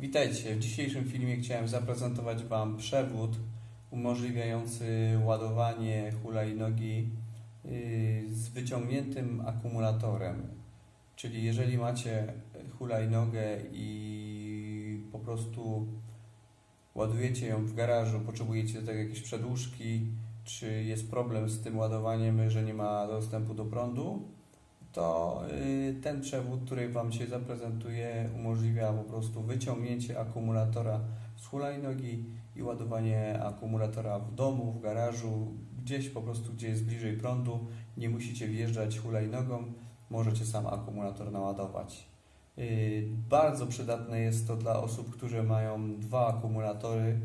Witajcie. W dzisiejszym filmie chciałem zaprezentować Wam przewód umożliwiający ładowanie hulajnogi yy, z wyciągniętym akumulatorem. Czyli jeżeli macie hulajnogę i po prostu ładujecie ją w garażu, potrzebujecie do tego jakieś przedłużki, czy jest problem z tym ładowaniem, że nie ma dostępu do prądu, to y, ten przewód, który Wam się zaprezentuję, umożliwia po prostu wyciągnięcie akumulatora z hulajnogi i ładowanie akumulatora w domu, w garażu, gdzieś po prostu, gdzie jest bliżej prądu. Nie musicie wjeżdżać hulajnogą, możecie sam akumulator naładować. Y, Bardzo przydatne jest to dla osób, które mają dwa akumulatory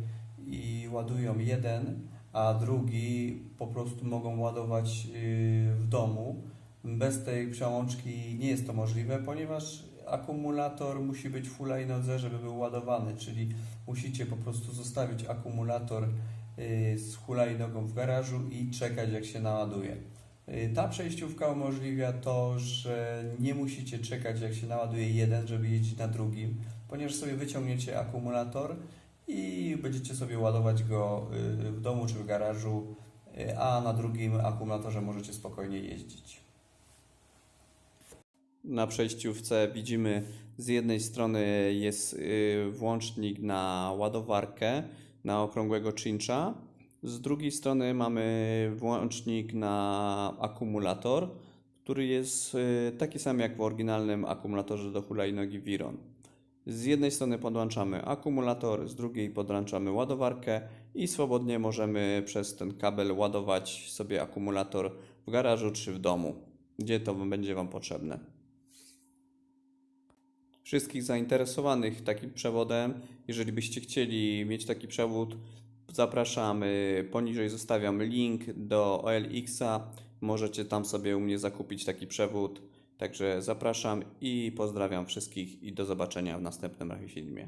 i ładują jeden, a drugi po prostu mogą ładować y, w domu. Bez tej przełączki nie jest to możliwe, ponieważ akumulator musi być w hulajnodze, żeby był ładowany, czyli musicie po prostu zostawić akumulator y, z hulajnogą w garażu i czekać jak się naładuje. Y, Ta przejściówka umożliwia to, że nie musicie czekać jak się naładuje jeden, żeby jeździć na drugim, ponieważ sobie wyciągniecie akumulator i będziecie sobie ładować go y, w domu czy w garażu, a na drugim akumulatorze możecie spokojnie jeździć. Na przejściówce widzimy z jednej strony jest y, włącznik na ładowarkę na okrągłego cincha, z drugiej strony mamy włącznik na akumulator, który jest y, taki sam jak w oryginalnym akumulatorze do hulajnogi Viron. Z jednej strony podłączamy akumulator, z drugiej podłączamy ładowarkę i swobodnie możemy przez ten kabel ładować sobie akumulator w garażu czy w domu, gdzie to będzie Wam potrzebne. Wszystkich zainteresowanych takim przewodem, jeżeli byście chcieli mieć taki przewód, zapraszamy. Poniżej zostawiam link do OLX-a. Możecie tam sobie u mnie zakupić taki przewód. Także zapraszam i pozdrawiam wszystkich i do zobaczenia w następnym filmie.